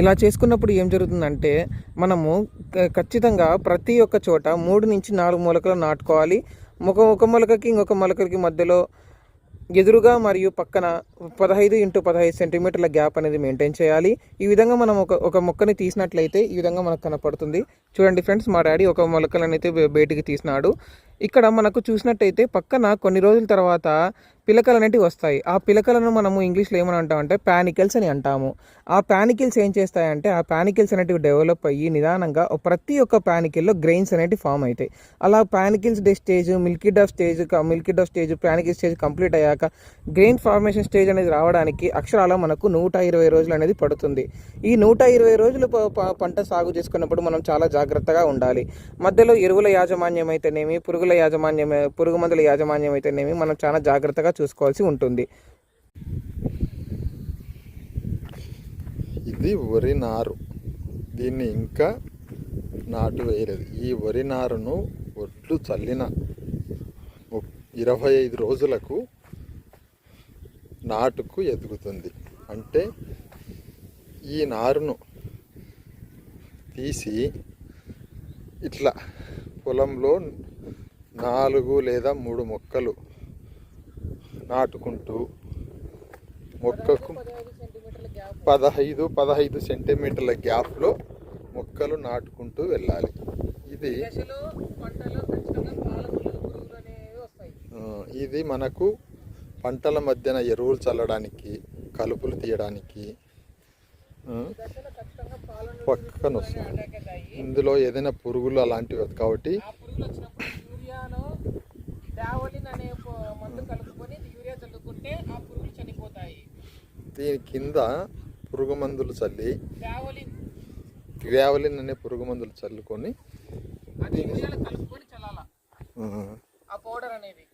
ఇలా చేసుకున్నప్పుడు ఏం జరుగుతుందంటే మనము ఖచ్చితంగా ప్రతి ఒక్క చోట మూడు నుంచి నాలుగు మొలకలు నాటుకోవాలి. ఒక ఒక మొలకకి ఇంకొక మొలకకి మధ్యలో ఎదురుగా మరియు పక్కన పదహైదు ఇంటూ పదహైదు సెంటీమీటర్ల గ్యాప్ అనేది మెయింటైన్ చేయాలి. ఈ విధంగా మనం ఒక ఒక మొక్కని తీసినట్లయితే ఈ విధంగా మనకు కనపడుతుంది. చూడండి ఫ్రెండ్స్ మా డాడీ ఒక మొలకలనైతే బయటికి తీసినాడు. ఇక్కడ మనకు చూసినట్టయితే పక్కన కొన్ని రోజుల తర్వాత పిలకలు అనేటివి వస్తాయి ఆ పిలకలను మనము ఇంగ్లీష్లో ఏమని అంటామంటే పానికల్స్ అని అంటాము. ఆ ప్యానికిల్స్ ఏం చేస్తాయంటే ఆ ప్యానికిల్స్ అనేటివి డెవలప్ అయ్యి నిదానంగా ప్రతి ఒక్క పానికిల్లో గ్రెయిన్స్ అనేటివి ఫామ్ అవుతాయి అలా panicles the stage milky dough stage milky dough stage panicle stage complete అయ్యాక గ్రెయిన్ ఫార్మేషన్ స్టేజ్ అనేది రావడానికి అక్షరాల మనకు నూట ఇరవై రోజులు అనేది పడుతుంది. ఈ నూట ఇరవై రోజులు పంట సాగు చేసుకున్నప్పుడు మనం చాలా జాగ్రత్తగా ఉండాలి. మధ్యలో ఎరువుల యాజమాన్యం అయితేనేమి పురుగుల యాజమాన్యం పురుగు మందుల యాజమాన్యం అయితేనేమి మనం చాలా జాగ్రత్తగా చూసుకోవాల్సి ఉంటుంది. ఇది వరి నారు. దీన్ని ఇంకా నాటు వేయలేదు. ఈ వరి నారును ఒడ్లు చల్లిన ఇరవై ఐదు రోజులకు నాటుకు ఎదుగుతుంది. అంటే ఈ నారును తీసి ఇట్లా పొలంలో నాలుగు లేదా మూడు మొక్కలు నాటుకుంటూ మొక్కకు పదహైదు పదహైదు సెంటీమీటర్ల గ్యాప్లో మొక్కలు నాటుకుంటూ వెళ్ళాలి. ఇది ఇది మనకు పంటల మధ్యన ఎరువులు చల్లడానికి కలుపులు తీయడానికి పక్కన వస్తుంది ఇందులో ఏదైనా పురుగులు అలాంటివి కాబట్టి దీని కింద పురుగు మందులు చల్లి గ్రావలిన్. అనే పురుగు మందులు చల్లుకొని ఆ పౌడర్ అనేది.